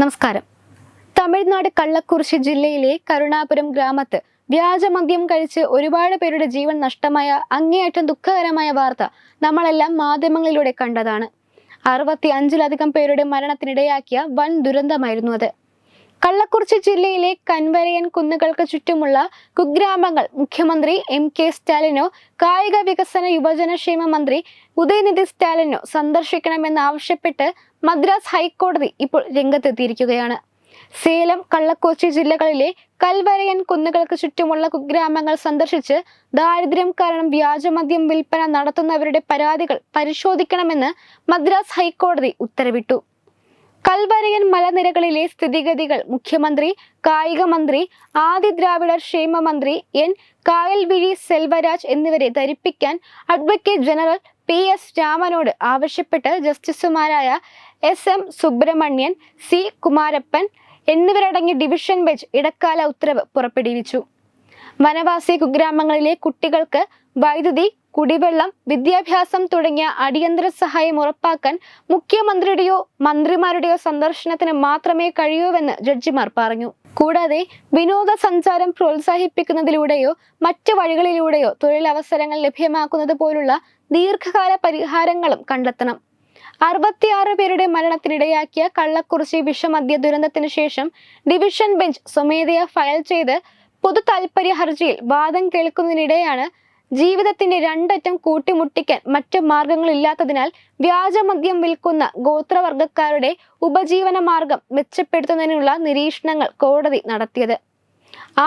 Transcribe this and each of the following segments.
നമസ്കാരം. തമിഴ്നാട് കള്ളക്കുറിശി ജില്ലയിലെ കരുണാപുരം ഗ്രാമത്ത് വ്യാജമദ്യം കഴിച്ച് ഒരുപാട് പേരുടെ ജീവൻ നഷ്ടമായ അങ്ങേയറ്റം ദുഃഖകരമായ വാർത്ത നമ്മളെല്ലാം മാധ്യമങ്ങളിലൂടെ കണ്ടതാണ്. അറുപത്തി അഞ്ചിലധികം പേരുടെ മരണത്തിനിടയാക്കിയ വൻ ദുരന്തമായിരുന്നു അത്. കള്ളക്കുറിച്ചി ജില്ലയിലെ കൻവരയൻ കുന്നുകൾക്ക് ചുറ്റുമുള്ള കുഗ്രാമങ്ങൾ മുഖ്യമന്ത്രി എം കെ സ്റ്റാലിനോ കായിക വികസന യുവജനക്ഷേമ മന്ത്രി ഉദയനിധി സ്റ്റാലിനോ സന്ദർശിക്കണമെന്നാവശ്യപ്പെട്ട് മദ്രാസ് ഹൈക്കോടതി ഇപ്പോൾ രംഗത്തെത്തിയിരിക്കുകയാണ്. സേലം കള്ളക്കുറിച്ചി ജില്ലകളിലെ കൽവരയൻ കുന്നുകൾക്ക് ചുറ്റുമുള്ള കുഗ്രാമങ്ങൾ സന്ദർശിച്ച് ദാരിദ്ര്യം കാരണം വ്യാജമദ്യം വിൽപ്പന നടത്തുന്നവരുടെ പരാതികൾ പരിശോധിക്കണമെന്ന് മദ്രാസ് ഹൈക്കോടതി ഉത്തരവിട്ടു. കൽവരയൻ മലനിരകളിലെ സ്ഥിതിഗതികൾ മുഖ്യമന്ത്രി കായിക മന്ത്രി ആദി ദ്രാവിഡർ ക്ഷേമ മന്ത്രി എൻ. കായൽവിഴി സെൽവരാജ് എന്നിവരെ ധരിപ്പിക്കാൻ അഡ്വക്കേറ്റ് ജനറൽ പി. എസ്. രാമനോട് ആവശ്യപ്പെട്ട് ജസ്റ്റിസുമാരായ S. M. Subramanian C. Kumarappan എന്നിവരടങ്ങിയ ഡിവിഷൻ ബെഞ്ച് ഇടക്കാല ഉത്തരവ് പുറപ്പെടുവിച്ചു. വനവാസി കുഗ്രാമങ്ങളിലെ കുട്ടികൾക്ക് വൈദ്യുതി കുടിവെള്ളം വിദ്യാഭ്യാസം തുടങ്ങിയ അടിയന്തര സഹായം ഉറപ്പാക്കാൻ മുഖ്യമന്ത്രിയുടെയോ മന്ത്രിമാരുടെയോ സന്ദർശനത്തിന് മാത്രമേ കഴിയൂവെന്ന് ജഡ്ജിമാർ പറഞ്ഞു. കൂടാതെ വിനോദസഞ്ചാരം പ്രോത്സാഹിപ്പിക്കുന്നതിലൂടെയോ മറ്റു വഴികളിലൂടെയോ തൊഴിലവസരങ്ങൾ ലഭ്യമാക്കുന്നത് പോലുള്ള ദീർഘകാല പരിഹാരങ്ങളും കണ്ടെത്തണം. അറുപത്തിയാറ് പേരുടെ മരണത്തിനിടയാക്കിയ കള്ളക്കുറിശി വിഷമദ്യ ദുരന്തത്തിന് ശേഷം ഡിവിഷൻ ബെഞ്ച് സ്വമേധയാ ഫയൽ ചെയ്ത് പൊതു താൽപ്പര്യ ഹർജിയിൽ വാദം കേൾക്കുന്നതിനിടെയാണ് ജീവിതത്തിന്റെ രണ്ടറ്റം കൂട്ടിമുട്ടിക്കാൻ മറ്റു മാർഗങ്ങളില്ലാത്തതിനാൽ വ്യാജമദ്യം വിൽക്കുന്ന ഗോത്രവർഗക്കാരുടെ ഉപജീവന മാർഗം മെച്ചപ്പെടുത്തുന്നതിനുള്ള നിരീക്ഷണങ്ങൾ കോടതി നടത്തിയത്.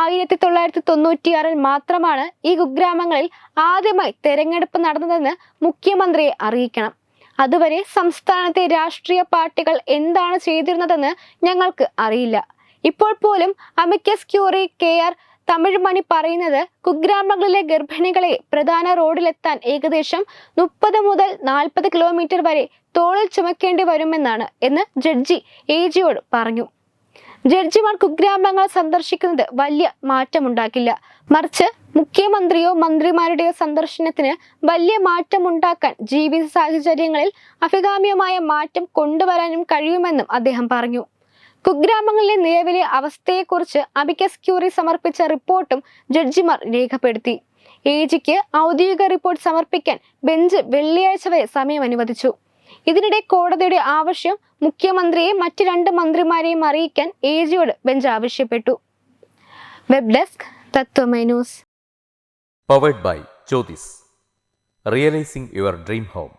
ആയിരത്തി തൊള്ളായിരത്തി തൊണ്ണൂറ്റിയാറിൽ മാത്രമാണ് ഈ കുഗ്രാമങ്ങളിൽ ആദ്യമായി തെരഞ്ഞെടുപ്പ് നടന്നതെന്ന് മുഖ്യമന്ത്രിയെ അറിയിക്കണം. അതുവരെ സംസ്ഥാനത്തെ രാഷ്ട്രീയ പാർട്ടികൾ എന്താണ് ചെയ്തിരുന്നതെന്ന് ഞങ്ങൾക്ക് അറിയില്ല. ഇപ്പോൾ പോലും amicus curiae K R Tamil Mani പറയുന്നത് കുഗ്രാമങ്ങളിലെ ഗർഭിണികളെ പ്രധാന റോഡിലെത്താൻ ഏകദേശം മുപ്പത് മുതൽ നാൽപ്പത് കിലോമീറ്റർ വരെ തോളിൽ ചുമക്കേണ്ടി വരുമെന്നാണ് എന്ന് ജഡ്ജി എ ജിയോട് പറഞ്ഞു. ജഡ്ജിമാർ കുഗ്രാമങ്ങൾ സന്ദർശിക്കുന്നത് വലിയ മാറ്റമുണ്ടാക്കില്ല. മറിച്ച് മുഖ്യമന്ത്രിയോ മന്ത്രിമാരുടെയോ സന്ദർശനത്തിന് വലിയ മാറ്റമുണ്ടാക്കാൻ ജീവിത സാഹചര്യങ്ങളിൽ അഭികാമ്യമായ മാറ്റം കൊണ്ടുവരാനും കഴിയുമെന്നും അദ്ദേഹം പറഞ്ഞു. കുഗ്രാമങ്ങളിലെ നിലവിലെ അവസ്ഥയെക്കുറിച്ച് അബിക്കസ് ക്യൂറി സമർപ്പിച്ച റിപ്പോർട്ടും ജഡ്ജിമാർ രേഖപ്പെടുത്തി. ഏജിക്ക് ഔദ്യോഗിക റിപ്പോർട്ട് സമർപ്പിക്കാൻ ബെഞ്ച് വെള്ളിയാഴ്ച വരെ സമയം അനുവദിച്ചു. ഇതിനിടെ കോടതിയുടെ ആവശ്യം മുഖ്യമന്ത്രിയെ മറ്റ് രണ്ട് മന്ത്രിമാരെയും അറിയിക്കാൻ ഏജിയോട് ബെഞ്ച് ആവശ്യപ്പെട്ടു. Web desk Tatwamayi news. Powered by Jyothis realising your dream home